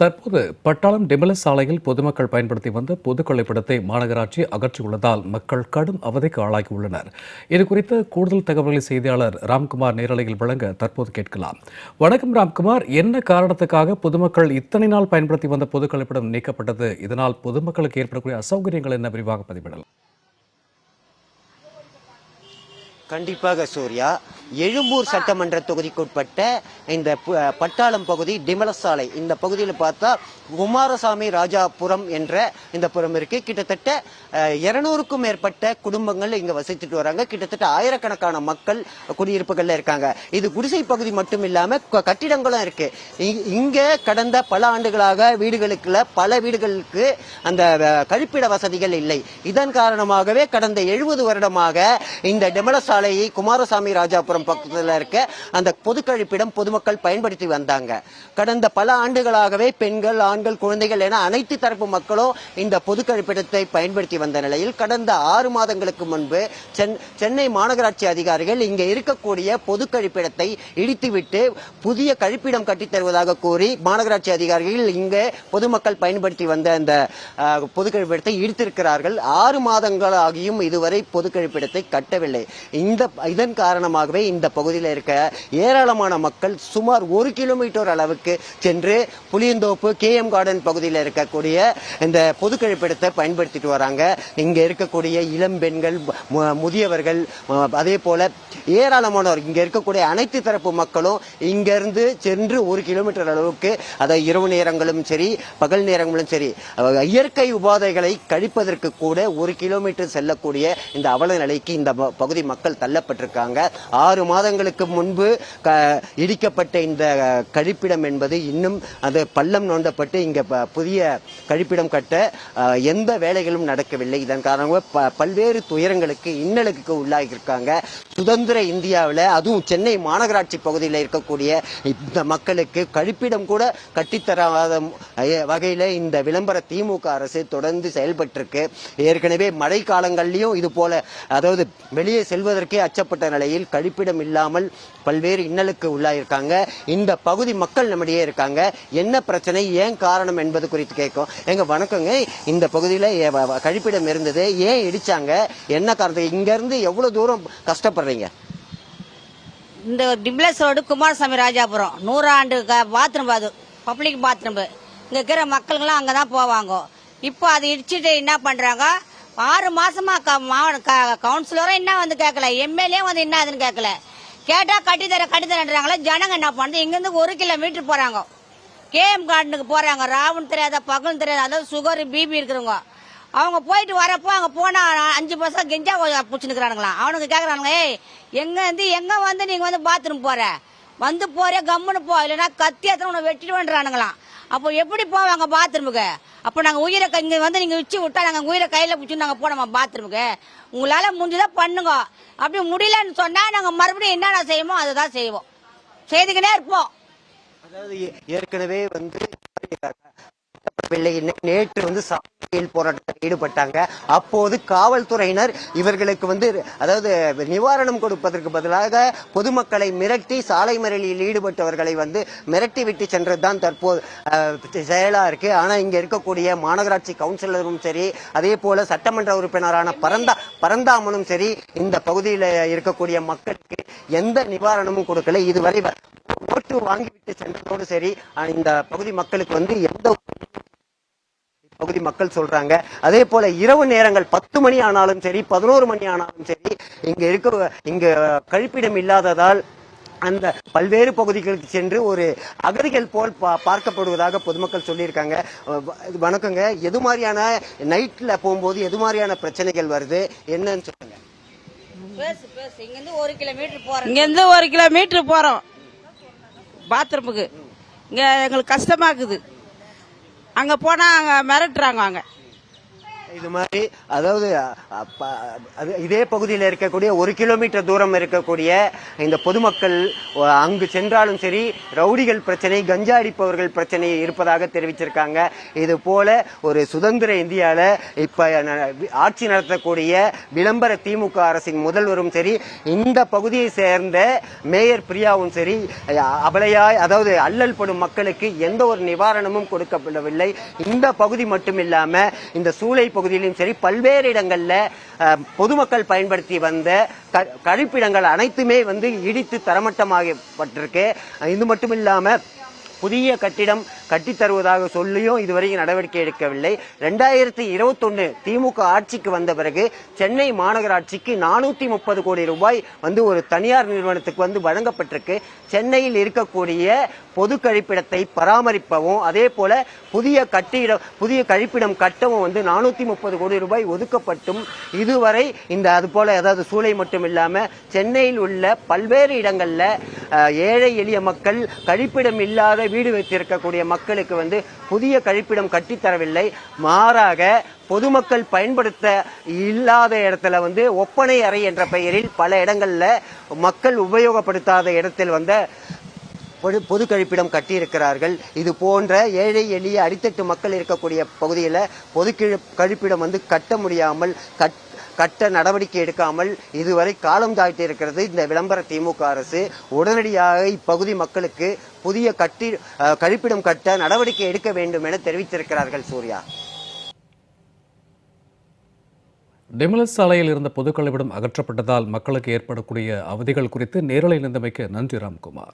தற்போது பட்டாளம் டிமல சாலையில் பொதுமக்கள் பயன்படுத்தி வந்த பொது கழிப்பிடத்தை மாநகராட்சி அகற்றியுள்ளதால் மக்கள் கடும் அவதிக்கு ஆளாகியுள்ளனர். இது குறித்து கூடுதல் தகவல்களை செய்தியாளர் ராம்குமார் நேரலையில் வழங்க தற்போது கேட்கலாம். வணக்கம் ராம்குமார். என்ன காரணத்துக்காக பொதுமக்கள் இத்தனை நாள் பயன்படுத்தி வந்த பொது கழிப்பிடம் நீக்கப்பட்டது? இதனால் பொதுமக்களுக்கு ஏற்படக்கூடிய அசௌகரியங்கள் என்ன? விரிவாக பதிவிடலாம். கண்டிப்பாக சூர்யா. எழும்பூர் சட்டமன்ற தொகுதிக்குட்பட்ட இந்த பட்டாளம் பகுதி டிமலசாலை. இந்த பகுதியில் பார்த்தா குமாரசாமி ராஜாபுரம் என்ற இந்த புறம் இருக்கு. கிட்டத்தட்ட இருநூறுக்கும் மேற்பட்ட குடும்பங்கள் இங்க வசித்துட்டு வராங்க. கிட்டத்தட்ட ஆயிரக்கணக்கான மக்கள் குடியிருப்புகள்ல இருக்காங்க. இது குடிசை பகுதி மட்டும் இல்லாம கட்டிடங்களும் இருக்கு. இங்க கடந்த பல ஆண்டுகளாக வீடுகளுக்குள்ள பல வீடுகளுக்கு அந்த கழிப்பிட வசதிகள் இல்லை. இதன் காரணமாகவே கடந்த எழுபது வருடமாக இந்த டெமல சாலையை குமாரசாமி ராஜாபுரம் பக்கத்தில் இருக்க அந்த பொது கழிப்பிடம் பொதுமக்கள் பயன்படுத்தி வந்தாங்க. கடந்த பல ஆண்டுகளாகவே பெண்கள் ஆண்கள் குழந்தைகள் என அனைத்து தரப்பு மக்களும் இந்த பொது கழிப்பிடத்தை பயன்படுத்தி வந்த நிலையில் கடந்த ஆறு மாதங்களுக்கு முன்பு சென்- சென்னை மாநகராட்சி அதிகாரிகள் இங்க இருக்கக்கூடிய பொது கழிப்பிடத்தை இடித்துவிட்டு புதிய கழிப்பிடம் கட்டித் தருவதாக கூறி மாநகராட்சி அதிகாரிகள் இங்கே பொதுமக்கள் பயன்படுத்தி வந்த அந்த பொது கழிப்பிடத்தை இடித்திருக்கிறார்கள். ஆறு மாதங்கள் ஆகியும் இதுவரை பொது கழிப்பிடத்தை கட்டவில்லை. இந்த இதன் காரணமாகவே இந்த பகுதியில் இருக்க ஏராளமான மக்கள் சுமார் ஒரு கிலோமீட்டர் அளவுக்கு சென்று புளியந்தோப்பு கே எம் கார்டன் பகுதியில் இருக்கக்கூடிய இந்த பொது கழிப்பிடத்தை பயன்படுத்திட்டு வராங்க. இங்க இருக்கக்கூடிய இளம் பெண்கள் முதியவர்கள் அதே போல ஏராளமானவர் இங்க இருக்கக்கூடிய அனைத்து தரப்பு மக்களும் இங்கிருந்து சென்று ஒரு கிலோமீட்டர் அளவுக்கு அதை இரவு நேரங்களும் சரி பகல் நேரங்களும் சரி இயற்கை உபாதைகளை கழிப்பதற்கு கூட ஒரு கிலோமீட்டர் செல்லக்கூடிய இந்த அவல நிலைக்கு இந்த பகுதி மக்கள் தள்ளப்பட்டிருக்காங்க. ஆறு மாதங்களுக்கு முன்பு இடிக்கப்பட்ட இந்த கழிப்பிடம் என்பது இன்னும் அது பள்ளம் நோண்டப்பட்டு இங்க புதிய கழிப்பிடம் கட்ட எந்த வேலைகளும் நடக்கவில்லை. இதன் காரணமாக பல்வேறு துயரங்களுக்கு இன்னலுக்கு உள்ளாகியிருக்காங்க. சுதந்திர இந்தியாவில் அதுவும் சென்னை மாநகராட்சி பகுதியில் இருக்கக்கூடிய இந்த மக்களுக்கு கழிப்பிடம் கூட கட்டித்தராத வகையில் இந்த விளம்பர திமுக அரசு தொடர்ந்து செயல்பட்டிருக்கு. ஏற்கனவே மழை காலங்கள்லையும் இது போல அதாவது வெளியே செல்வதற்கே அச்சப்பட்ட நிலையில் இருப்பிடம் இல்லாமல் பல்வேறு இன்னலுக்கு உள்ளாயிருக்காங்க. இந்த பகுதி மக்கள் நம்மிடையே இருக்காங்க. என்ன பிரச்சனை? ஏன் காரணம் என்பது குறித்து கேட்கும். எங்க வணக்கங்க. இந்த பகுதியில் கழிப்பிடம் இருந்தது. ஏன் இடிச்சாங்க? என்ன காரணம் இங்கேருந்து எவ்வளோ தூரம் கஷ்டப்படுறீங்க? இந்த டிப்ளஸ் ரோடு குமாரசாமி ராஜாபுரம். நூறாண்டு பாத்ரூம் அது பப்ளிக் பாத்ரூம். இங்க இருக்கிற மக்களுங்களாம் அங்கே தான் போவாங்க. இப்போ அது இடிச்சுட்டு என்ன பண்றாங்க? ஆறு மாசமா கவுன்சிலரும் என்ன வந்து கேட்கல எம்எல்ஏ வந்து என்ன அதுன்னு கேட்கல கேட்டா கட்டித்தர கட்டித்தரன்றாங்களே ஜனங்க என்ன பண்ணுது? இங்கிருந்து ஒரு கிலோமீட்டர் போறாங்க. கேஎம் கார்டனுக்கு போறாங்க. ராவுன்னு தெரியாத பகல் தெரியாத அதாவது சுகர் பிபி இருக்கிறவங்க. அவங்க போயிட்டு வரப்போ அங்க போனா அஞ்சு பசங்க கெஞ்சா பிடிச்சிருக்கிறானுங்களாம் அவனுக்கு கேக்குறானுங்க ஏய் எங்க இருந்து எங்க வந்து நீங்க வந்து பாத்ரூம் போற? வந்து போறே கம்முன்னு போ. இல்லைன்னா கத்தி எத்தனை உன்னை வெட்டிடுவேன்றானுங்களாம். அப்போ எப்படி போவாங்க பாத்ரூமுக்கு அப்போ நாங்கள் உயிரை க- வந்து நீங்கள் வச்சு விட்டா நாங்கள் உயிரை கையில் பிடிச்சி நாங்கள் போனோம் பாத்ரூமுக்கு உங்களால் முடிஞ்சதா பண்ணுங்க. அப்படி முடியலன்னு சொன்னால் நாங்கள் மறுபடியும் என்னென்ன செய்வோமோ அதை தான் செய்வோம். செய்துக்கினே இருப்போம். அதாவது ஏற்கனவே வந்து பிள்ளை நேற்று வந்து சாலையில் போராட்டத்தில் ஈடுபட்டாங்க. அப்போது காவல்துறையினர் இவர்களுக்கு வந்து அதாவது நிவாரணம் கொடுப்பதற்கு பதிலாக பொதுமக்களை மிரட்டி சாலை மறியலில் ஈடுபட்டவர்களை வந்து மிரட்டி விட்டு சென்றதுதான் தற்போது செயலா இருக்கு. ஆனா இங்க இருக்கக்கூடிய மாநகராட்சி கவுன்சிலரும் சரி அதே போல சட்டமன்ற உறுப்பினரான பரந்தா பரந்தாமனும் சரி இந்த பகுதியில் இருக்கக்கூடிய மக்களுக்கு எந்த நிவாரணமும் கொடுக்கல. இதுவரை ஓட்டு வாங்கிவிட்டு சென்றதோடு சரி இந்த பகுதி மக்களுக்கு வந்து எந்த பகுதி மக்கள் சொல்றாங்க. அதே போல இரவு நேரங்கள் பத்து மணி ஆனாலும் சரி பதினோரு மணி ஆனாலும் சரி இங்க இருக்க இங்க கழிப்பிடம் இல்லாததால் அந்த பல்வேறு பகுதிகளுக்கு சென்று ஒரு அகதிகள் போல் பா- பார்க்கப்படுவதாக பொதுமக்கள் சொல்லியிருக்காங்க. வணக்கங்க. எது மாதிரியான நைட்ல போகும்போது எது மாதிரியான பிரச்சனைகள் வருது? என்னன்னு சொல்லுங்க. ஒரு கிலோமீட்டர் போறேன் இங்கேருந்து ஒரு கிலோமீட்டர் போகிறோம் பாத்ரூமுக்கு. இங்கே எங்களுக்கு கஷ்டமாக இருக்குது அங்கே போனால் அங்கே மிரட்டுறாங்க அங்கே. இது மாதிரி அதாவது அது இதே பகுதியில் இருக்கக்கூடிய ஒரு கிலோமீட்டர் தூரம் இருக்கக்கூடிய இந்த பொதுமக்கள் அங்கு சென்றாலும் சரி ரவுடிகள் பிரச்சனை கஞ்சா அடிப்பவர்கள் பிரச்சனை இருப்பதாக தெரிவிச்சிருக்காங்க. இது போல ஒரு சுதந்திர இந்தியாவில் இப்ப ஆட்சி நடத்தக்கூடிய விளம்பர திமுக அரசின் முதல்வரும் சரி இந்த பகுதியை சேர்ந்த மேயர் பிரியாவும் சரி அபலையாய் அதாவது அல்லல் படும் மக்களுக்கு எந்த ஒரு நிவாரணமும் கொடுக்கப்படவில்லை. இந்த பகுதி மட்டும் இல்லாம இந்த சூளை பகுதியிலும் சரி பல்வேறு இடங்களில் பொதுமக்கள் பயன்படுத்தி வந்த க- கழிப்பிடங்கள் அனைத்துமே வந்து இடித்து தரமட்டமாகப்பட்டிருக்கு இது மட்டும் இல்லாமல் புதிய கட்டிடம் கட்டித்தருவதாக சொல்லியும் இதுவரைக்கும் நடவடிக்கை எடுக்கவில்லை. ரெண்டாயிரத்தி இருபத்தொன்னு திமுக ஆட்சிக்கு வந்த பிறகு சென்னை மாநகராட்சிக்கு நானூத்தி முப்பது கோடி ரூபாய் வந்து ஒரு தனியார் நிறுவனத்துக்கு வந்து வழங்கப்பட்டிருக்கு. சென்னையில் இருக்கக்கூடிய பொது கழிப்பிடத்தை பராமரிப்பவும் அதே போல புதிய கட்டிடம் புதிய கழிப்பிடம் கட்டவும் வந்து நானூத்தி முப்பது கோடி ரூபாய் ஒதுக்கப்பட்டும். இதுவரை இந்த அது போல ஏதாவது சூளை மட்டும் இல்லாம சென்னையில் உள்ள பல்வேறு இடங்கள்ல ஏழை எளிய மக்கள் கழிப்பிடம் இல்லாத வீடு வைத்திருக்கக்கூடிய மக்களுக்கு வந்து புதிய கழிப்பிடம் கட்டித்தரவில்லை மாறாக பொதுமக்கள் பயன்படுத்த இல்லாத இடத்துல வந்து ஒப்பனை அறை என்ற பெயரில் பல இடங்களில் மக்கள் உபயோகப்படுத்தாத இடத்தில் வந்த பொது பொது கழிப்பிடம் கட்டியிருக்கிறார்கள். இது போன்ற ஏழை எளிய அடித்தட்டு மக்கள் இருக்கக்கூடிய பகுதியில் பொது கழிப்பிடம் வந்து கட்ட முடியாமல் கட் கட்ட நடவடிக்கை எடுக்காமல் இதுவரை காலம் தாழ்த்தி இருக்கிறது இந்த விளம்பர திமுக அரசு. உடனடியாக இப்பகுதி மக்களுக்கு புதிய கட்டி கழிப்பிடம் கட்ட நடவடிக்கை எடுக்க வேண்டும் என தெரிவித்திருக்கிறார்கள் சூர்யா. டெமலஸ் சாலையில் இருந்த பொதுக்கழிவிடம் அகற்றப்பட்டதால் மக்களுக்கு ஏற்படக்கூடிய அவதிகள் குறித்து நேரலை நிந்தமைக்கு நன்றி ராம்குமார்.